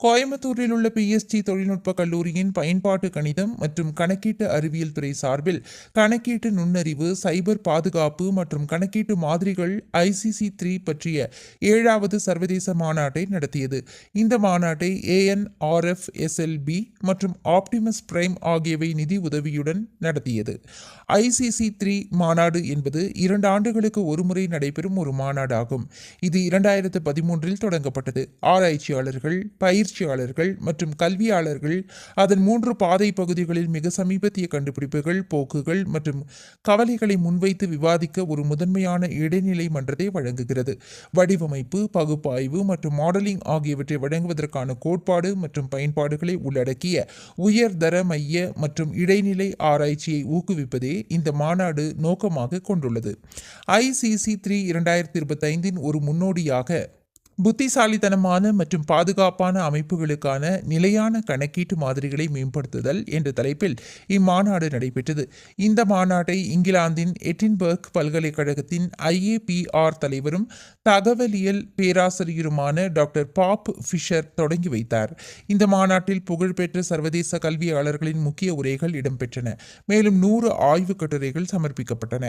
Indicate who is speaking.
Speaker 1: கோயம்புத்தூரில் உள்ள பிஎஸ்டி தொழில்நுட்ப கல்லூரியின் பயன்பாட்டு கணிதம் மற்றும் கணக்கீட்டு அறிவியல் துறை சார்பில் கணக்கீட்டு நுண்ணறிவு சைபர் பாதுகாப்பு மற்றும் கணக்கீட்டு மாதிரிகள் ஐசிசி த்ரீ பற்றிய ஏழாவது சர்வதேச மாநாட்டை நடத்தியது. இந்த மாநாட்டை ஏஎன்ஆர்எஃப் எஸ்எல்பி மற்றும் ஆப்டிமஸ் பிரைம் ஆகியவை நிதி உதவியுடன் நடத்தியது. ஐசிசி த்ரீ மாநாடு என்பது இரண்டு ஆண்டுகளுக்கு ஒருமுறை நடைபெறும் ஒரு மாநாடாகும். இது இரண்டாயிரத்து பதிமூன்றில் தொடங்கப்பட்டது. ஆராய்ச்சியாளர்கள் பயிர் பயிற்சியாளர்கள் மற்றும் கல்வியாளர்கள் அதன் மூன்று பாதை பகுதிகளில் மிக சமீபத்திய கண்டுபிடிப்புகள் போக்குகள் மற்றும் கவலைகளை முன்வைத்து விவாதிக்க ஒரு முதன்மையான இடைநிலை மன்றத்தை வழங்குகிறது. வடிவமைப்பு பகுப்பாய்வு மற்றும் மாடலிங் ஆகியவற்றை வழங்குவதற்கான கோட்பாடு மற்றும் பயன்பாடுகளை உள்ளடக்கிய உயர்தர மைய மற்றும் இடைநிலை ஆராய்ச்சியை ஊக்குவிப்பதே இந்த மாநாடு நோக்கமாக கொண்டுள்ளது. ஐசிசி த்ரீ இரண்டாயிரத்தி இருபத்தைந்தின் ஒரு முன்னோடியாக புத்திசாலித்தனமான மற்றும் பாதுகாப்பான அமைப்புகளுக்கான நிலையான கணக்கீட்டு மாதிரிகளை மேம்படுத்துதல் என்ற தலைப்பில் இம்மாநாடு நடைபெற்றது. இந்த மாநாட்டை இங்கிலாந்தின் எட்டின்பர்க் பல்கலைக்கழகத்தின் ஐஏபிஆர் தலைவரும் தகவலியல் பேராசிரியருமான டாக்டர் பாப் ஃபிஷர் தொடங்கி வைத்தார். இந்த மாநாட்டில் புகழ்பெற்ற சர்வதேச கல்வியாளர்களின் முக்கிய உரைகள் இடம்பெற்றன. மேலும் நூறு ஆய்வுக் கட்டுரைகள் சமர்ப்பிக்கப்பட்டன.